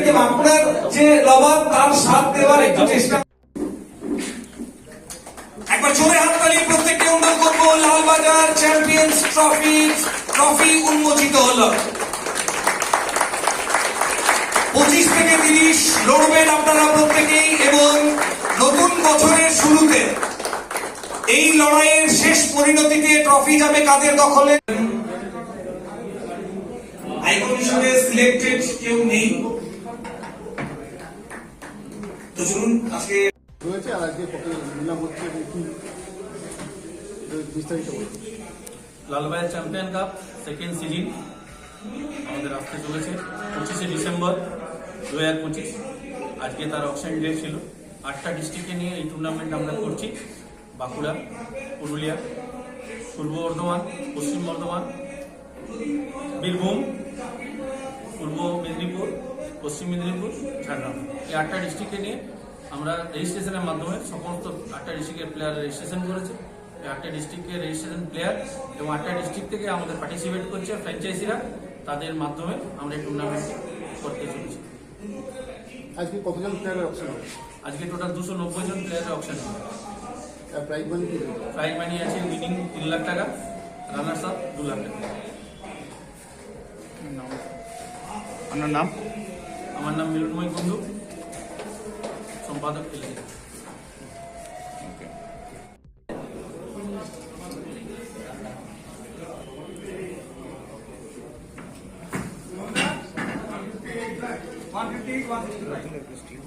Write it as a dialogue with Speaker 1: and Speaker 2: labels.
Speaker 1: প্রত্যেককে বাঁকুড়ার যে লবাব, তার স্বাদ দেওয়ার একটু চেষ্টা। একবার জোরে হাততালি প্রত্যেককে অনুরোধ করব। লালবাজার চ্যাম্পিয়ন্স ট্রফি ট্রফি উন্মোচিত হলো। পঁচিশ থেকে তিরিশ লড়বেন আপনারা প্রত্যেকেই এবং নতুন বছরের শুরুতে এই লড়াইয়ের শেষ পরিণতিতে ট্রফি যাবে কাদের দখলে? আইকন হিসেবে সিলেক্টেড কেউ নেই। তো চলুন আজকে
Speaker 2: রয়েছে আর আজকে নিলাম হচ্ছে বিস্তারিত
Speaker 3: লালবাইয়ের চ্যাম্পিয়ন কাপ সেকেন্ড সিজন আমাদের আসতে চলেছে পঁচিশে ডিসেম্বর দু হাজার পঁচিশ। আজকে তার অপশন ডে ছিল। আটটা ডিস্ট্রিক্টে নিয়ে এই টুর্নামেন্ট আমরা করছি। বাঁকুড়া পুরুলিয়া পূর্ব বর্ধমান পশ্চিম বর্ধমান বীরভূম পূর্ব পশ্চিম মেদিনীপুর ঝাড়গ্রাম। এই আটটা ডিস্ট্রিক্টকে নিয়ে আমরা রেজিস্ট্রেশনের মাধ্যমে সমস্ত আটটা ডিস্ট্রিক্টের প্লেয়ার রেজিস্ট্রেশন করেছে। এই আটটা ডিস্ট্রিক্টের রেজিস্ট্রেশন প্লেয়ার এবং আটটা ডিস্ট্রিক্ট থেকে আমাদের পার্টিসিপেট করছে ফ্র্যাঞ্চাইজিরা তাদের মাধ্যমে আমরা এই টুর্নামেন্ট করতে চলেছি।
Speaker 2: আজকে কতজন প্লেয়ারের অপশন
Speaker 3: আজকে টোটাল দুশো নব্বই জন প্লেয়ারের অপশন
Speaker 2: মানি
Speaker 3: প্রাইজ মানি আছে উইনিং তিন লাখ টাকা রানার্স আপ দু লাখ টাকা।
Speaker 4: আপনার নাম?
Speaker 3: আমার নাম মিলনময় বন্ধু সম্পাদক এলজি
Speaker 5: সবুজ